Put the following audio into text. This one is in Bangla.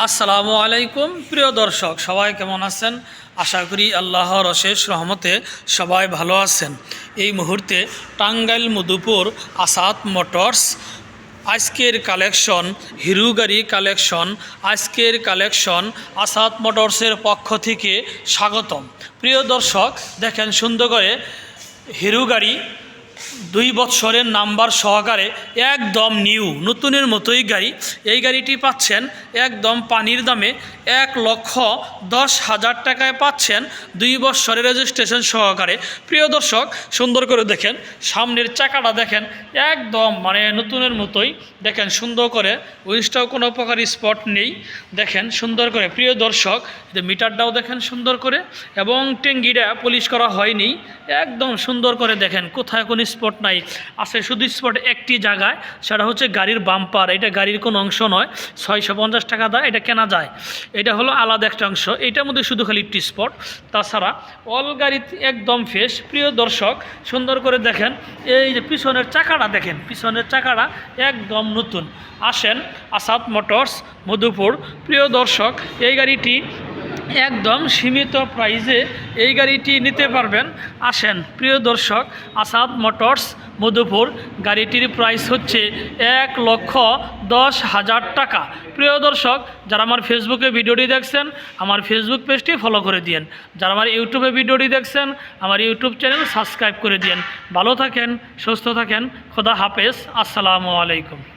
আসসালামু আলাইকুম, প্রিয় দর্শক, সবাই কেমন আছেন? আশা করি আল্লাহর অশেষ রহমতে সবাই ভালো আছেন। এই মুহূর্তে টাঙ্গাইল মধুপুর আসাদ মোটরস আজকের কালেকশন হিরু গাড়ি কালেকশন, আজকের কালেকশন আসাদ মোটরসের পক্ষ থেকে স্বাগতম। প্রিয় দর্শক, দেখেন সুন্দর করে হিরু গাড়ি দুই বৎসরের নাম্বার সহকারে একদম নিউ, নতুনের মতোই গাড়ি। এই গাড়িটি পাচ্ছেন একদম পানির দামে এক লক্ষ দশ হাজার টাকায় পাচ্ছেন দুই বৎসরের রেজিস্ট্রেশন সহকারে। প্রিয় দর্শক, সুন্দর করে দেখেন, সামনের চাকাটা দেখেন, একদম মানে নতুনের মতোই। দেখেন, সুন্দর করে উইন্সটাও কোনো প্রকার স্পট নেই। দেখেন, সুন্দর করে। প্রিয় দর্শক মিটারটাও দেখেন, সুন্দর করে। এবং টেঙ্গিটা পলিশ করা হয়নি। একদম সুন্দর করে দেখেন, কোথায় কোনো স্পট নাই। আছে শুধু স্পট একটি জায়গায়, সেটা হচ্ছে গাড়ির বাম্পার এটা গাড়ির কোনো অংশ নয়, ছয়শো পঞ্চাশ টাকা দেয় এটা কেনা যায়। এটা হলো আলাদা একটা অংশ। এটার মধ্যে শুধু খালি একটি স্পট তাছাড়া অল গাড়ি একদম ফ্রেশ প্রিয় দর্শক, সুন্দর করে দেখেন, এই যে পিছনের চাকাটা দেখেন, পিছনের চাকাটা একদম নতুন। আসেন আসাদ মোটরস, মধুপুর। প্রিয় দর্শক, এই গাড়িটি একদম সীমিত প্রাইজে এই গাড়িটি নিতে পারবেন। আসেন, প্রিয় দর্শক, আসাদ মোটরস, মধুপুর। গাড়িটির প্রাইস হচ্ছে এক লক্ষ দশ হাজার টাকা। প্রিয় দর্শক, যারা আমার ফেসবুকে ভিডিওটি দেখছেন, আমার ফেসবুক পেজটি ফলো করে দিন যারা আমার ইউটিউবে ভিডিওটি দেখছেন, আমার ইউটিউব চ্যানেল সাবস্ক্রাইব করে দিন ভালো থাকেন, সুস্থ থাকেন। খোদা হাফেজ। আসসালামু আলাইকুম।